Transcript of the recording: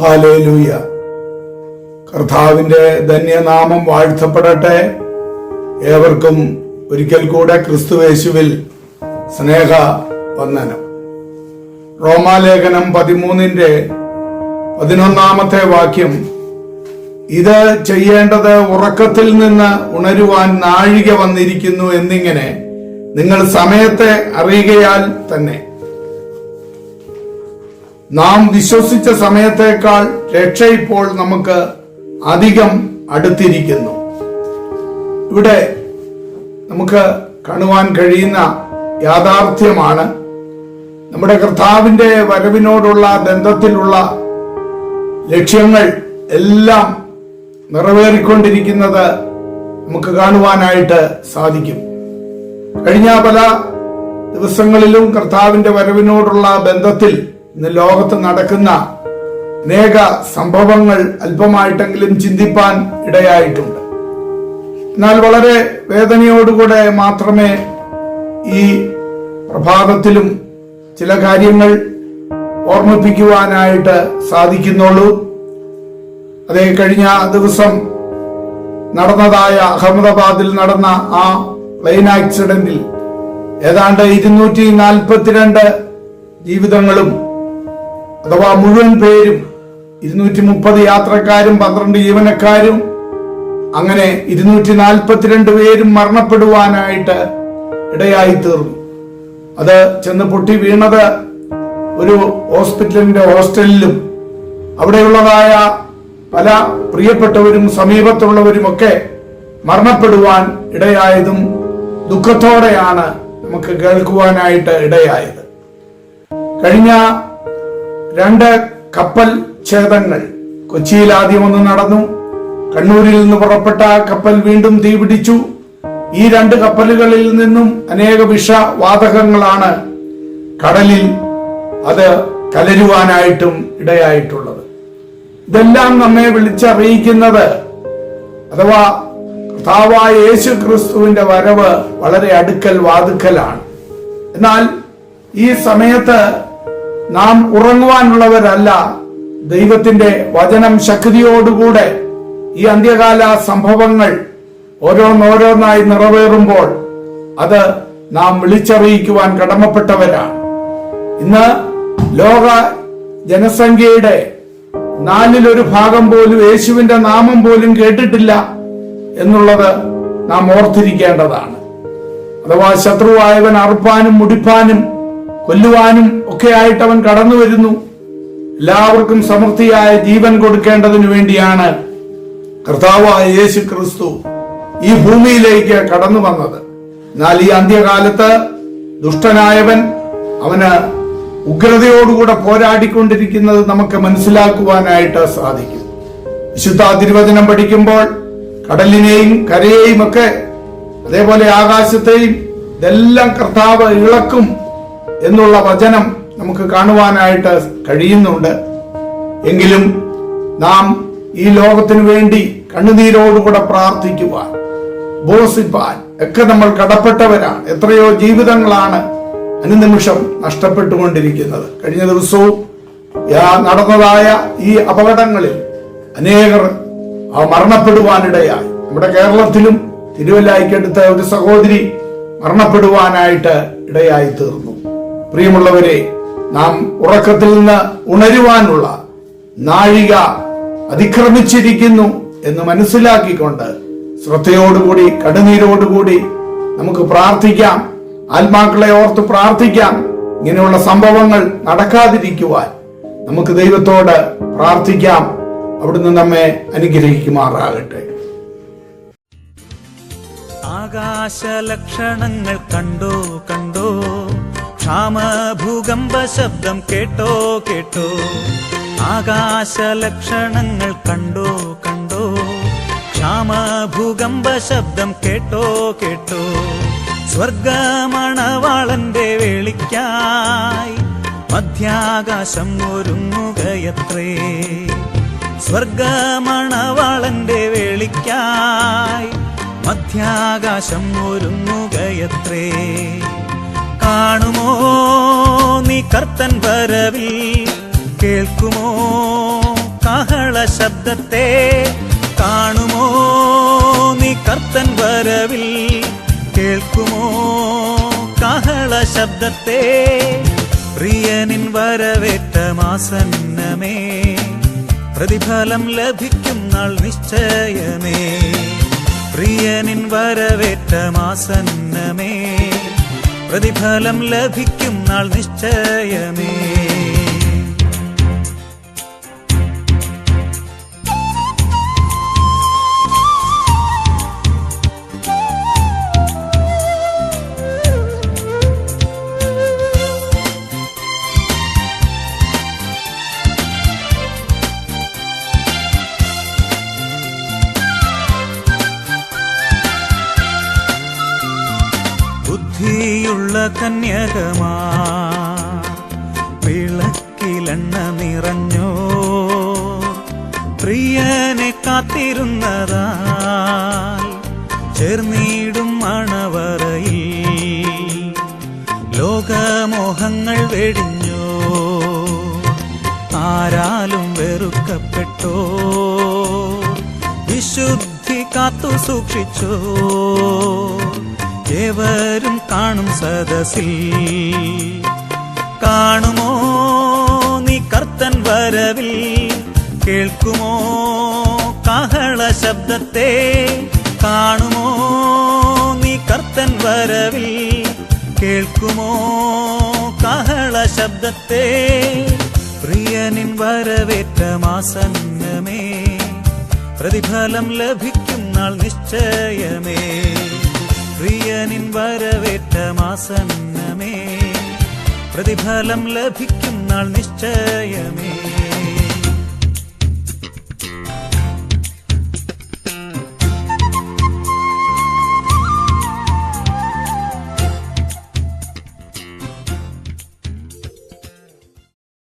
Hallelujah. കർത്താവിന്റെ ധന്യനാമം വാഴ്ത്തപ്പെടട്ടെ. ഏവർക്കും ഒരിക്കൽ കൂടെ ക്രിസ്തുവേശുവിൽ സ്നേഹ വന്ദനം റോമാലേഖനം പതിമൂന്നിന്റെ പതിനൊന്നാമത്തെ വാക്യം ഇത് ചെയ്യേണ്ടത് ഉറക്കത്തിൽ നിന്ന് ഉണരുവാൻ നാഴിക വന്നിരിക്കുന്നു എന്നിങ്ങനെ നിങ്ങൾ സമയത്തെ അറിയുകയാൽ തന്നെ. നാം വിശ്വസിച്ച സമയത്തേക്കാൾ രക്ഷ ഇപ്പോൾ നമുക്ക് അധികം അടുത്തിരിക്കുന്നു. ഇവിടെ നമുക്ക് കാണുവാൻ കഴിയുന്ന യാഥാർത്ഥ്യമാണ്. നമ്മുടെ കർത്താവിന്റെ വരവിനോടുള്ള ബന്ധത്തിലുള്ള ലക്ഷ്യങ്ങൾ എല്ലാം നിറവേറിക്കൊണ്ടിരിക്കുന്നത് നമുക്ക് കാണുവാനായിട്ട് സാധിക്കും. കഴിഞ്ഞ പല ദിവസങ്ങളിലും കർത്താവിന്റെ വരവിനോടുള്ള ബന്ധത്തിൽ ഇന്ന് ലോകത്ത് നടക്കുന്ന അനേക സംഭവങ്ങൾ അല്പമായിട്ടെങ്കിലും ചിന്തിപ്പാൻ ഇടയായിട്ടുണ്ട്. എന്നാൽ വളരെ വേദനയോടുകൂടെ മാത്രമേ ഈ പ്രഭാതത്തിലും ചില കാര്യങ്ങൾ ഓർമ്മിപ്പിക്കുവാനായിട്ട് സാധിക്കുന്നുള്ളൂ. അതേ കഴിഞ്ഞ ദിവസം നടന്നതായ അഹമ്മദാബാദിൽ നടന്ന ആ പ്ലെയിൻ ആക്സിഡന്റിൽ ഏതാണ്ട് ഇരുന്നൂറ്റി നാൽപ്പത്തിരണ്ട് ജീവിതങ്ങളും അഥവാ മുഴുവൻ പേരും ഇരുന്നൂറ്റി മുപ്പത് യാത്രക്കാരും പന്ത്രണ്ട് ജീവനക്കാരും അങ്ങനെ ഇരുന്നൂറ്റി നാൽപ്പത്തിരണ്ട് പേരും മരണപ്പെടുവാനായിട്ട് ഇടയായി തീർന്നു. അത് ചെന്ന് പൊട്ടി വീണത് ഒരു ഹോസ്പിറ്റലിന്റെ ഹോസ്റ്റലിലും അവിടെയുള്ളതായ പല പ്രിയപ്പെട്ടവരും സമീപത്തുള്ളവരുമൊക്കെ മരണപ്പെടുവാൻ ഇടയായതും ദുഃഖത്തോടെയാണ് നമുക്ക് കേൾക്കുവാനായിട്ട് ഇടയായത്. കഴിഞ്ഞ രണ്ട് കപ്പൽ ഛേദങ്ങൾ. കൊച്ചിയിൽ ആദ്യം ഒന്ന് നടന്നു. കണ്ണൂരിൽ നിന്ന് പുറപ്പെട്ട കപ്പൽ വീണ്ടും തീപിടിച്ചു ഈ രണ്ട് കപ്പലുകളിൽ നിന്നും അനേക വിഷവാതകങ്ങളാണ് കടലിൽ അത് കലരുവാനായിട്ടും ഇടയായിട്ടുള്ളത്. ഇതെല്ലാം നമ്മെ വിളിച്ചറിയിക്കുന്നത് അഥവാ കർത്താവായ യേശു ക്രിസ്തുവിന്റെ വരവ് വളരെ അടുക്കൽ വാതുക്കലാണ്. എന്നാൽ ഈ സമയത്ത് നാം ഉറങ്ങുവാനുള്ളവരല്ല. ദൈവത്തിന്റെ വചനം ശക്തിയോടുകൂടെ ഈ അന്ത്യകാല സംഭവങ്ങൾ ഓരോന്നോരോന്നായി നിറവേറുമ്പോൾ അത് നാം വിളിച്ചറിയിക്കുവാൻ കടമപ്പെട്ടവരാണ്. ഇന്ന് ലോക ജനസംഖ്യയുടെ നാലിലൊരു ഭാഗം പോലും യേശുവിന്റെ നാമം പോലും കേട്ടിട്ടില്ല എന്നുള്ളത് നാം ഓർത്തിരിക്കേണ്ടതാണ്. അഥവാ ശത്രുവായവൻ അറുപ്പാനും മുടിപ്പാനും കൊല്ലുവാനും ഒക്കെയായിട്ട് അവൻ കടന്നു വരുന്നു. എല്ലാവർക്കും സമൃദ്ധിയായ ജീവൻ കൊടുക്കേണ്ടതിനു വേണ്ടിയാണ് കർത്താവായ യേശു ക്രിസ്തു ഈ ഭൂമിയിലേക്ക് കടന്നു വന്നത്. എന്നാൽ ഈ അന്ത്യകാലത്ത് ദുഷ്ടനായവൻ അവന് ഉഗ്രതയോടുകൂടെ പോരാടിക്കൊണ്ടിരിക്കുന്നത് നമുക്ക് മനസ്സിലാക്കുവാനായിട്ട് സാധിക്കും. വിശുദ്ധ തിരുവചനം പഠിക്കുമ്പോൾ കടലിനെയും കരയെയും ഒക്കെ അതേപോലെ ആകാശത്തെയും ഇതെല്ലാം കർത്താവ് ഇളക്കും. എന്നുള്ള വചനം നമുക്ക് കാണുവാനായിട്ട് കഴിയുന്നുണ്ട്. എങ്കിലും നാം ഈ ലോകത്തിനു വേണ്ടി കണ്ണുനീരോടുകൂടെ പ്രാർത്ഥിക്കുവാൻ ബോസിപ്പാൻ ഒക്കെ നമ്മൾ കടപ്പെട്ടവരാണ്. എത്രയോ ജീവിതങ്ങളാണ് അനുനിമിഷം നഷ്ടപ്പെട്ടുകൊണ്ടിരിക്കുന്നത്. കഴിഞ്ഞ ദിവസവും നടന്നതായ ഈ അപകടങ്ങളിൽ അനേകർ മരണപ്പെടുവാനിടയായി. നമ്മുടെ കേരളത്തിലും തിരുവല്ലായിക്കടുത്ത ഒരു സഹോദരി മരണപ്പെടുവാനായിട്ട് ഇടയായി തീർന്നു പ്രിയമുള്ളവരെ നാം ഉറക്കത്തിൽ നിന്ന് ഉണരുവാനുള്ള നാഴിക അതിക്രമിച്ചിരിക്കുന്നു എന്ന് മനസ്സിലാക്കിക്കൊണ്ട് ശ്രദ്ധയോടുകൂടി കടുനീരോടുകൂടി നമുക്ക് പ്രാർത്ഥിക്കാം. ആത്മാക്കളെ ഓർത്ത് പ്രാർത്ഥിക്കാം. ഇങ്ങനെയുള്ള സംഭവങ്ങൾ നടക്കാതിരിക്കുവാൻ നമുക്ക് ദൈവത്തോട് പ്രാർത്ഥിക്കാം. അവിടുന്ന് നമ്മെ അനുഗ്രഹിക്കുമാറാകട്ടെ. ആകാശലക്ഷണങ്ങൾ കണ്ടോ കണ്ടോ? ക്ഷാമഭൂകമ്പ ശബ്ദം കേട്ടോ കേട്ടോ. ആകാശ ലക്ഷണങ്ങൾ കണ്ടോ കണ്ടോ. ക്ഷാമ ഭൂകമ്പ ശബ്ദം കേട്ടോ കേട്ടോ. സ്വർഗമണവാളന്റെ വേളിക്കായി മധ്യാകാശം ഒരുങ്ങുകയത്രേ. സ്വർഗമണവാളന്റെ വേളിക്കായി മധ്യാകാശം ഒരുങ്ങുകയത്രേ. കാണുമോ? നീ കർത്തൻ വരവിൽ കേൾക്കുമോ? കാഹള ശബ്ദത്തെ കാണുമോ? നീ കർത്തൻ വരവിൽ കേൾക്കുമോ? കാഹള ശബ്ദത്തെ പ്രിയനിൻ വരവേറ്റ മാസന്നമേ പ്രതിഫലം ലഭിക്കും നാൾ നിശ്ചയമേ. പ്രിയനിൻ വരവേറ്റ മാസന്നമേ പ്രതിഫലം ലഭിക്കും നാൾ നിശ്ചയമേ. ബുദ്ധിയുള്ള കന്യകമാ. വിളക്കിലെണ്ണ നിറഞ്ഞോ. പ്രിയനെ കാത്തിരുന്നതാ ചേർന്നിടും മണവറയിൽ. ലോകമോഹങ്ങൾ വെടിഞ്ഞോ. ആരാലും വെറുക്കപ്പെട്ടോ. വിശുദ്ധി കാത്തു സൂക്ഷിച്ചോ. ഏവരും കാണും സദസ്സിൽ. കാണുമോ നീ കർത്തൻ വരവിൽ? കേൾക്കുമോ കാഹള ശബ്ദത്തെ? കാണുമോ നീ കർത്തൻ വരവിൽ? കേൾക്കുമോ കാഹള ശബ്ദത്തെ? പ്രിയനിൻ വരവേറ്റ മാസന്നമേ പ്രതിഫലം ലഭിക്കും നാൾ നിശ്ചയമേ. പ്രിയനിൻ വരവേറ്റ മാസന്നമേ. പ്രതിഫലം ലഭിക്കും നാൾ നിശ്ചയമേ.